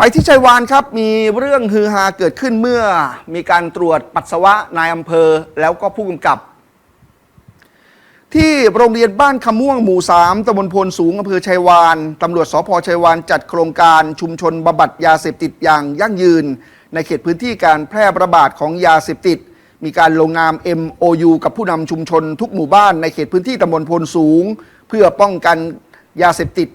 ไปที่ชัยวานครับมีเรื่องฮือฮาเกิดขึ้นเมื่อมีการตรวจปัสสาวะนายอำเภอแล้วก็ผู้กำกับ ที่โรงเรียนบ้านคำม่วงหมู่3ตำบลพนสูงอำเภอชัยวานตำรวจสพชัยวานจัดโครงการชุมชนบำบัดยาเสพติดอย่างยั่งยืน ในเขตพื้นที่การแพร่ระบาดของยาเสพติด มีการลงนาม MOU กับผู้นำชุมชนทุกหมู่บ้านในเขตพื้นที่ตำบลพนสูง เพื่อป้องกันยาเสพติด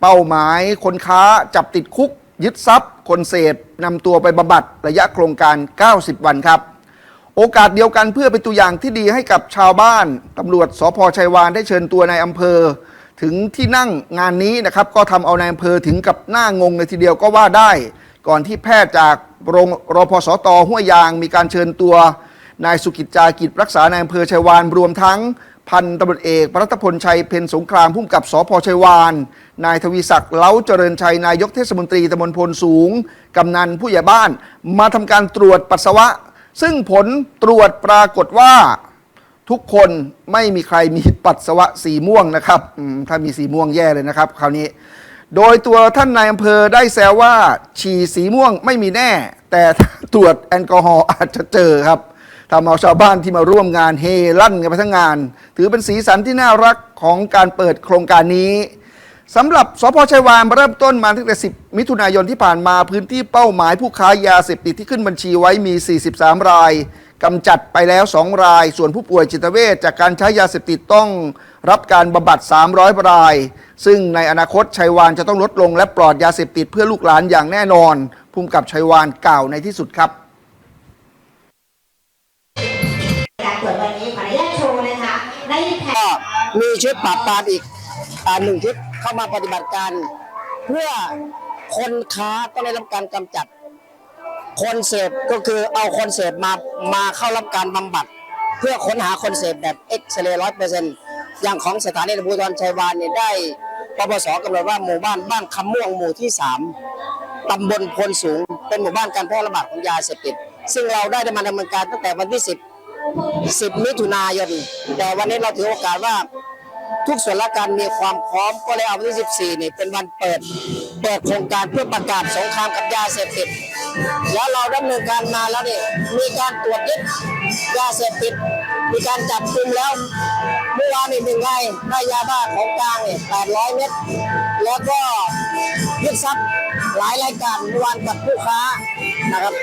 เป้าหมายคนค้าจับติดคุก ยึดทรัพย์ คนเสพนำตัวไปบำบัดระยะโครงการ 90 วันครับ โอกาสเดียวกันเพื่อเป็นตัวอย่างที่ดีให้กับชาวบ้านตำรวจสพชัยวานได้เชิญตัวนายอำเภอ ถึงที่นั่งงานนี้นะครับก็ทำเอานายอำเภอถึงกับหน้างงเลยทีเดียวก็ว่าได้ ก่อนที่แพทย์จากโรงรพสตห้วยยางมีการเชิญตัว นายสุกิจจากิจรักษานายอำเภอชัยวานรวมทั้งพันตำรวจเอกรัตพลชัยเพ็ญสงครามผู้กำกับสพชัยวาน นายทวีศักดิ์เล้าเจริญชัยนายกเทศมนตรีตำบลพลสูง กำนันผู้ใหญ่บ้าน มาทำการตรวจปัสสาวะ ซึ่งผลตรวจปรากฏว่า ทุกคนไม่มีใครมีปัสสาวะสีม่วงนะครับถ้ามีสีม่วงแย่เลยนะครับ คราวนี้ โดยตัวท่านนายอำเภอได้แซวว่า ฉี่สีม่วงไม่มีแน่ แต่ตรวจแอลกอฮอล์อาจจะเจอครับ ทำเอาชาวบ้านที่มาร่วมงานเฮลั่นกันไปทั้งงาน ถือเป็นสีสันที่น่ารักของการเปิดโครงการนี้สำหรับสพชัยวานเริ่มต้นมาตั้งแต่ 10 มิถุนายนที่ผ่านมาพื้นที่เป้าหมายผู้ค้ายาเสพติดที่ขึ้นบัญชีไว้มี 43 รายกำจัดไปแล้ว 2 ราย ส่วนผู้ป่วยจิตเวชจากการใช้ยาเสพติดต้องรับการบำบัด 300 ราย ซึ่งในอนาคตชัยวานจะต้องลดลงและปลอดยาเสพติดเพื่อลูกหลานอย่างแน่นอนภูมิกับชัยวานกล่าวในที่สุดครับ ก็มีชุดปราบปรามอีกอหนึ่งชุดเข้ามาปฏิบัติการ เพื่อคนค้าต้องได้รับการกำจัด คนเสพก็คือเอาคนเสพมามาเข้ารับการบำบัด เพื่อค้นหาคนเสพแบบเอ็กซเรย์ร้อยเปอร์เซ็นต์อย่างของสถานีตำรวจชัยวานเนี่ยได้ปปสกำหนดว่าหมู่บ้านบ้านคำม่วงหมู่ที่สามตำบลพลสูง เป็นหมู่บ้านการแพร่ระบาดของยาเสพติด ซึ่งเราได้ดำเนินการตั้งแต่วันที่ 10 10 มิถุนายน แต่วันนี้เราถือโอกาสว่าทุกส่วนราชการมีความพร้อมก็เลยเอาวันที่ 14 นี่เป็นวันเปิด เปิดโครงการเพื่อประกาศสงครามกับยาเสพติด แล้วเราดำเนินการมาแล้วนี่มีการตรวจยึดยาเสพติด มีการจับกลุ่มแล้ว เมื่อวานนี่หนึ่งไงได้ยาบ้าของกลางเนี่ย800 เม็ด แล้วก็ยึดทรัพย์หลายรายการเมื่อวานกับผู้ค้านะครับ